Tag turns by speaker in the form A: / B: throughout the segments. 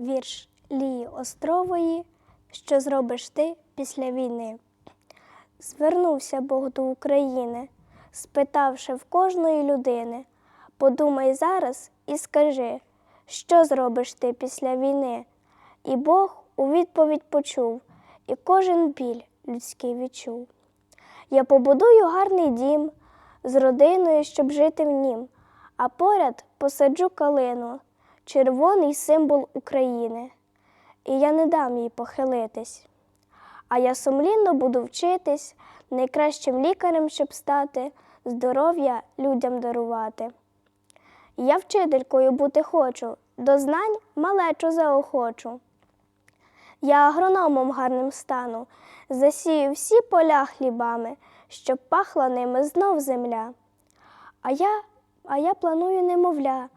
A: Вірш Лії Острової Що зробиш ти після війни? Звернувся Бог до України, спитавши в кожної людини Подумай зараз і скажи, що зробиш ти після війни? І Бог у відповідь почув, і кожен біль людський відчув. Я побудую гарний дім з родиною, щоб жити в нім, а поряд посаджу калину, червоний символ України, і я не дам їй похилитись. А я сумлінно буду вчитись, найкращим лікарем, щоб стати, здоров'я людям дарувати. Я вчителькою бути хочу, до знань малечу заохочу. Я агрономом гарним стану, засію всі поля хлібами, щоб пахла ними знов земля. А я, а я планую немовля,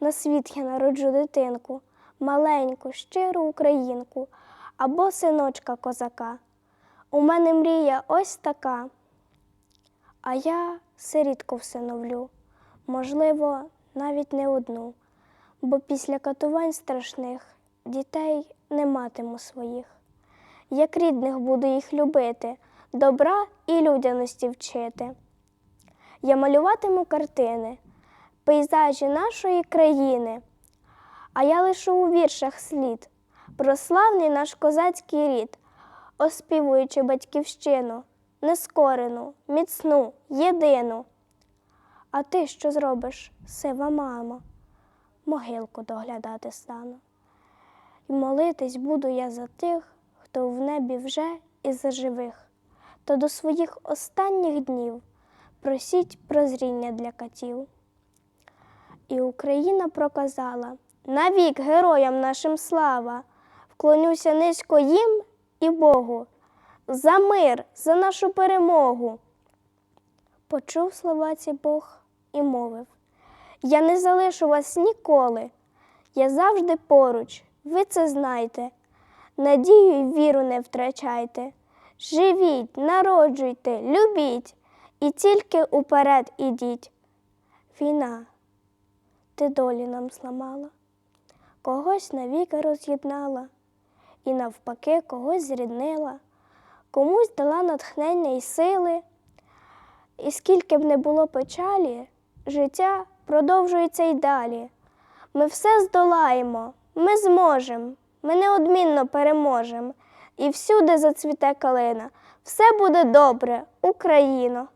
A: на світ я народжу дитинку, маленьку, щиру українку або синочка козака. У мене мрія ось така. А я сирітку всиновлю, можливо, навіть не одну, бо після катувань страшних дітей не матиму своїх. Як рідних буду їх любити, добра і людяності вчити. Я малюватиму картини, пейзажі нашої країни, а я лишу у віршах слід про славний наш козацький рід, оспівуючи батьківщину, нескорену, міцну, єдину. А ти що зробиш, сива мамо? Могилку доглядати стану. І молитись буду я за тих, хто в небі вже і за живих, то до своїх останніх днів просіть прозріння для катів. І Україна проказала навік героям нашим слава, вклонюся низько їм і Богу, за мир, за нашу перемогу. Почув слова ці Бог і мовив: Я не залишу вас ніколи, я завжди поруч, ви це знайте. Надію й віру не втрачайте. Живіть, народжуйте, любіть і тільки уперед ідіть. Війна, ти долі нам зламала, когось навіки роз'єднала, і навпаки когось зріднила, комусь дала натхнення й сили. І скільки б не було печалі, життя продовжується й далі. Ми все здолаємо, ми зможемо, ми неодмінно переможемо. І всюди зацвіте калина. Все буде добре, Україно!